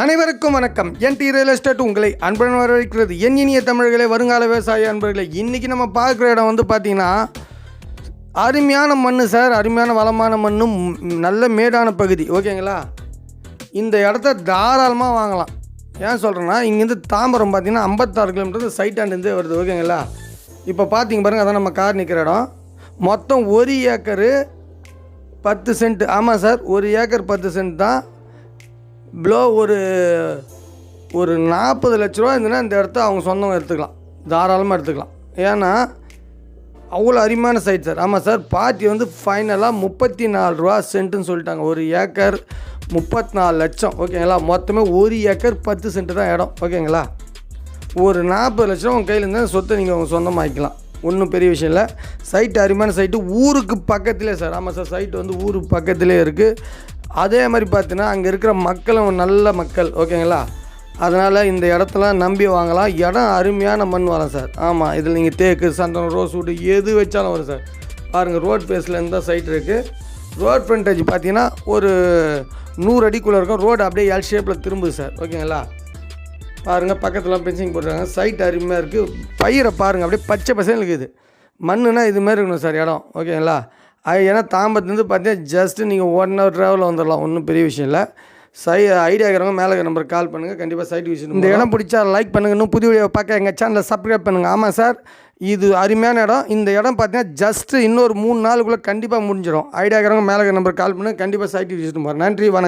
அனைவருக்கும் வணக்கம். என் D real estate உங்களை அன்புடன் வரவேற்கிறது. என் இனிய தமிழர்களே வருங்கால விவசாய அன்பர்களே இன்றைக்கி நம்ம பார்க்குற இடம் வந்து பார்த்திங்கன்னா அருமையான மண் சார். அருமையான வளமான மண்ணும் நல்ல மேடான பகுதி. ஓகேங்களா? இந்த இடத்த தாராளமாக வாங்கலாம். ஏன் சொல்கிறேன்னா இங்கேருந்து தாம்பரம் பார்த்தீங்கன்னா ஐம்பத்தாறு கிலோமீட்டர் சைட்டாண்டேருந்தே வருது. ஓகேங்களா? இப்போ பார்த்தீங்க பாருங்கள் அதான் நம்ம கார் நிற்கிற இடம். மொத்தம் ஒரு ஏக்கரு பத்து சென்ட் ஆமாம் சார் ஒரு ஏக்கர் பத்து சென்ட் தான். ப்ளோ ஒரு ஒரு நாற்பது லட்ச ரூபா இருந்ததுன்னா இந்த இடத்த அவங்க சொந்தம் எடுத்துக்கலாம். தாராளமாக எடுத்துக்கலாம். ஏன்னா அவ்வளோ அருமையான சைட் சார் ஆமாம் சார் பார்ட்டி வந்து ஃபைனலாக முப்பத்தி நாலு ரூபா சென்ட்டுன்னு சொல்லிட்டாங்க. ஒரு ஏக்கர் முப்பத்தி நாலு லட்சம். ஓகேங்களா? மொத்தமே ஒரு ஏக்கர் பத்து சென்ட்டு தான் இடம். ஓகேங்களா? ஒரு நாற்பது லட்சம் உங்கள் கையில் இருந்தால் சொத்தை நீங்கள் உங்கள் சொந்தமாக்கிக்கலாம் ஒன்றும் பெரிய விஷயம் இல்லை. சைட்டு அருமையான சைட்டு ஊருக்கு பக்கத்திலே சார் ஆமாம் சார் சைட்டு வந்து ஊருக்கு பக்கத்திலே இருக்குது அதே மாதிரி பார்த்தீங்கன்னா அங்கே இருக்கிற மக்களும் நல்ல மக்கள் ஓகேங்களா? அதனால் இந்த இடத்தெல்லாம் நம்பி வாங்கலாம். இடம் அருமையான மண் வரும் சார். ஆமாம் இதில் நீங்கள் தேக்கு சந்தனம் ரோஸ் வுட்டு எது வச்சாலும் வரும் சார். பாருங்கள் ரோட் பேஸில் இருந்தால் சைட் இருக்குது ரோட் ஃப்ரண்டேஜ் பார்த்தீங்கன்னா ஒரு நூறு அடிக்குள்ளே இருக்கும். ரோடு அப்படியே எல் ஷேப்பில் திரும்புது சார். ஓகேங்களா? பாருங்கள் பக்கத்தில் பென்சிங் போட்டுருக்காங்க. சைட் அருமையாக இருக்குது பயிரை பாருங்கள் அப்படியே பச்சை பசங்க இருக்குது. மண்ணுனா இதுமாரி இருக்கணும் சார் இடம். ஓகேங்களா? அது ஏன்னா தாம்பரத்துலேருந்து பார்த்தீங்கன்னா ஜஸ்ட்டு நீங்கள் ஒன் ஹவர் ட்ராவலில் வந்துடலாம் ஒன்றும் பெரிய விஷயம் இல்லை. சை ஐடியா இருக்கிறவங்க மேலே இருக்கிற நம்பருக்கு கால் பண்ணுங்கள் கண்டிப்பாக சைட் விசிட் இந்த இடம் பிடிச்சா லைக் பண்ணுங்கள் இன்னும் புதிய வீடியோ பார்க்க எங்கள் சேனலை சப்ஸ்கிரைப் பண்ணுங்கள் ஆமாம் சார் இது அருமையான இடம். இந்த இடம் பார்த்தீங்கன்னா ஜஸ்ட்டு இன்னொரு மூணு நாளுக்குள்ளே கண்டிப்பாக முடிஞ்சிடும் ஐடியா இருக்கிறவங்க மேலே இருக்கிற நம்பருக்கு கால் பண்ணுங்கள் கண்டிப்பாக சைட் விசிட் போகிறேன் நன்றி வணக்கம்.